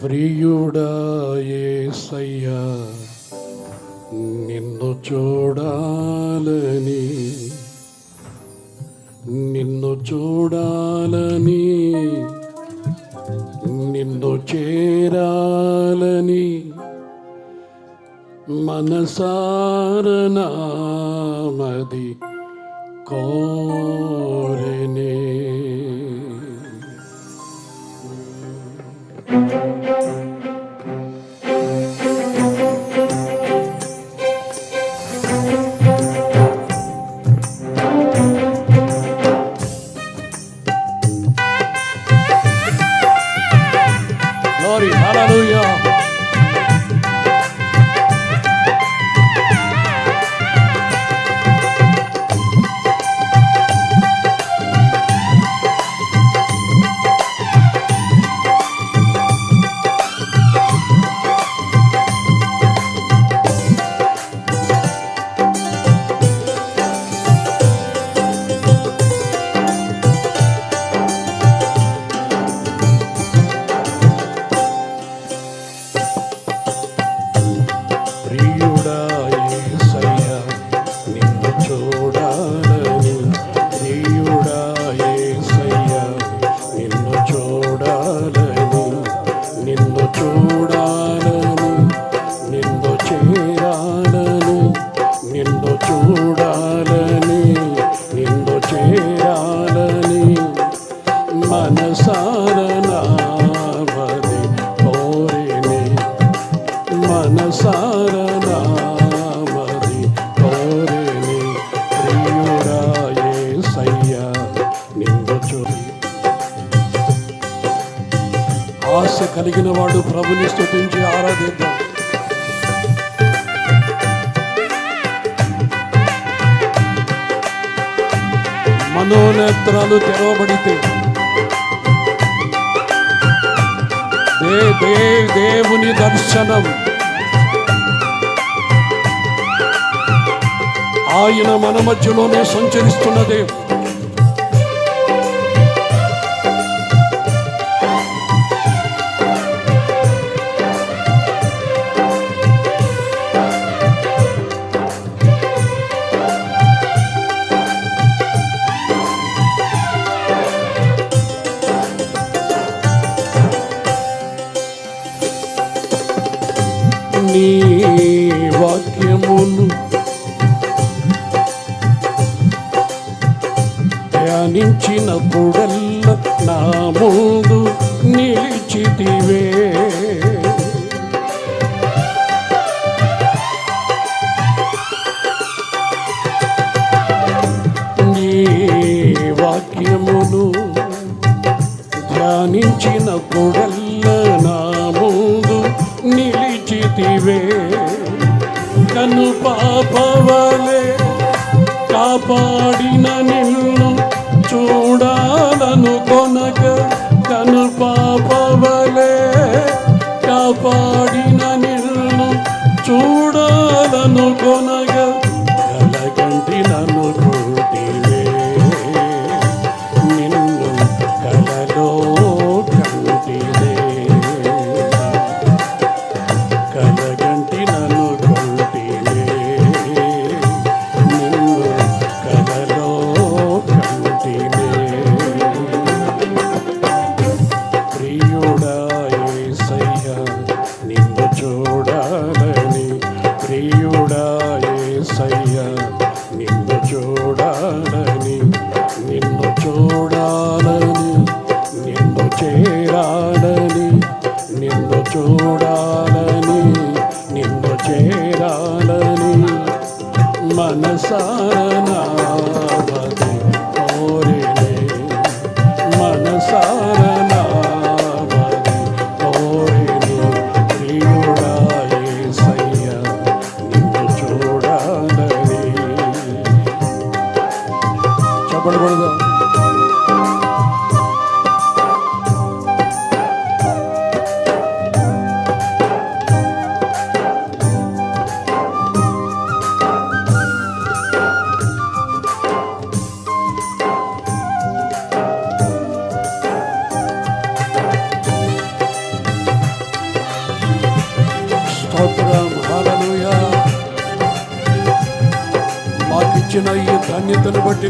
ప్రియుడా యేసయ్యా నిన్ను చూడాలని నిన్ను చూడాలని నిన్ను చేరాలని మనసారనామది కోరనే Glory, చూడాలని నిన్ను చేయాలని మనసారనామది కోరిని. మనసారనామది కోరిని. ప్రియురాయే సయ్య నిన్ను చూడి ఆశ కలిగిన వాడు ప్రభుని స్థుతించి ఆరాధిద్దాం. మనోనేత్రాలు తెరవబడితే. దే దేవుని దర్శనం. ఆయన మన మధ్యలోనే సంచరిస్తున్నదే వాక్యములు ధ్యానించినప్పుడల్లా నా ముందు నిలిచితివే. నీ వాక్యములు ధ్యానించినప్పుడల్లా காப்பாடின నిన్ను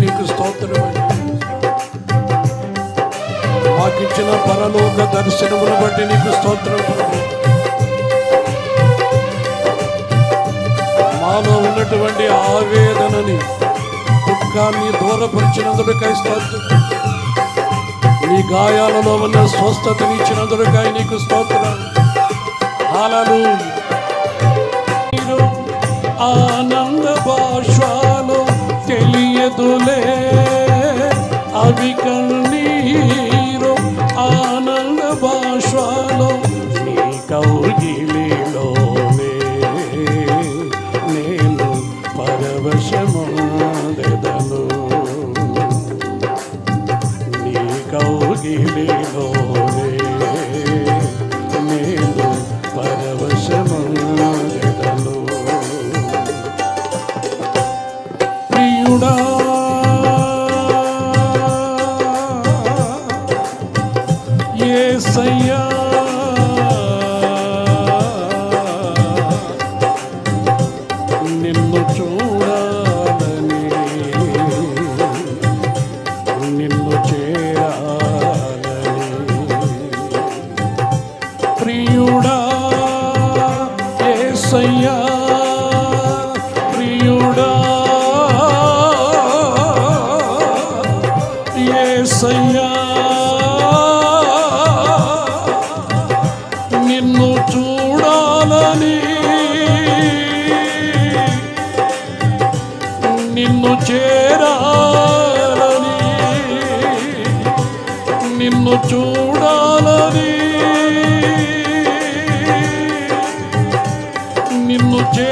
నీకు స్తోత్రం మాకిచ్చిన పరలోక దర్శనమును బట్టి నీకు స్తోత్రం మాలో ఉన్నటువంటి ఆవేదనని దుఃఖాన్ని దూరపరిచినందుకై స్తోత్రం. నీ గాయాలలో ఉన్న స్వస్థతనిచ్చినందుకై నీకు స్తోత్రం. ఆలలు ఆనంద భాష তুলে నిన్ను చేరాలని నిన్ను చూడాలని నిన్ను చే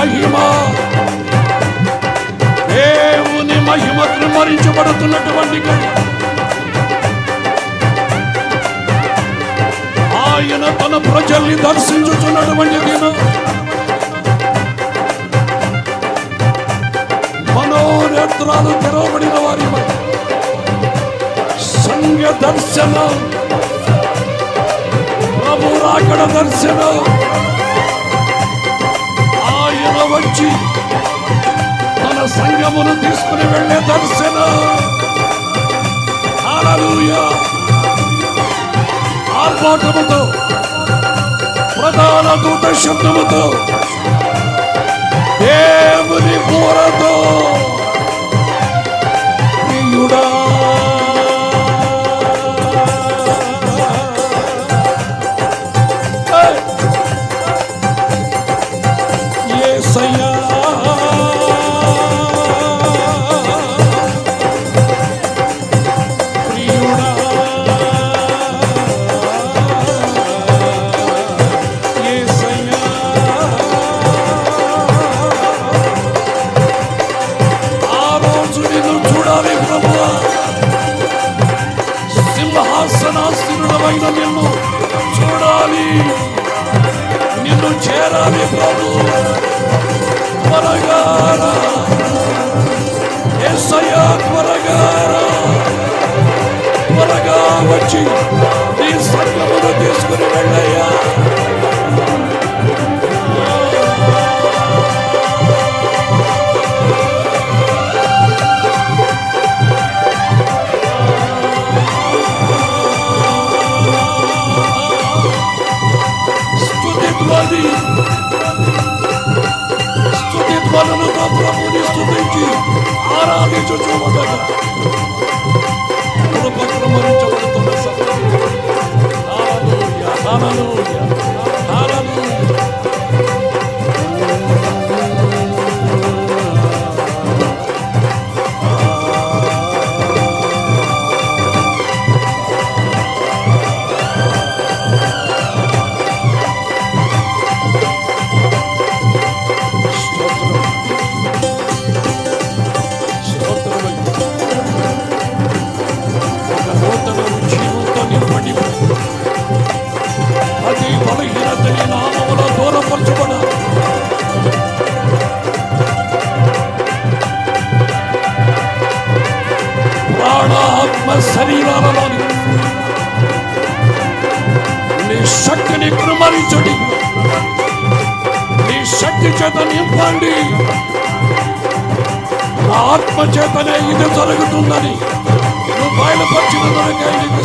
మహిమ. దేవుని మహిమ త్రిమరించబడుతున్నటువంటి ఆయన తన ప్రజల్ని దర్శించుతున్నటువంటి దినం. మనోనేత్రాలు తెరవబడిన వారి సంఘ దర్శనం. ప్రభు రాకడ దర్శనం. వచ్చి తన సంఘమును తీసుకుని వెళ్ళే దర్శన. ఆర్భాటముతో ప్రధాన దూత శబ్దముతో దేవుని పూరతో త్వరగా వచ్చి నీ సంగమును తీసుకుని వెళ్ళయ్యా. స్తుతి ధ్వని. ప్రభుని స్తుతించి ఆరాధించుచు ఉండగా Hallelujah. ప్రాణాత్మ శరీరాలలోని నీ శక్తిని కృమరించడి నీ శక్తి చేత నింపండి. ఆత్మ చేతనే ఇది జరుగుతుందని నువ్వు బయలుపరిచిన బయలుపరిచినందుకే నీకు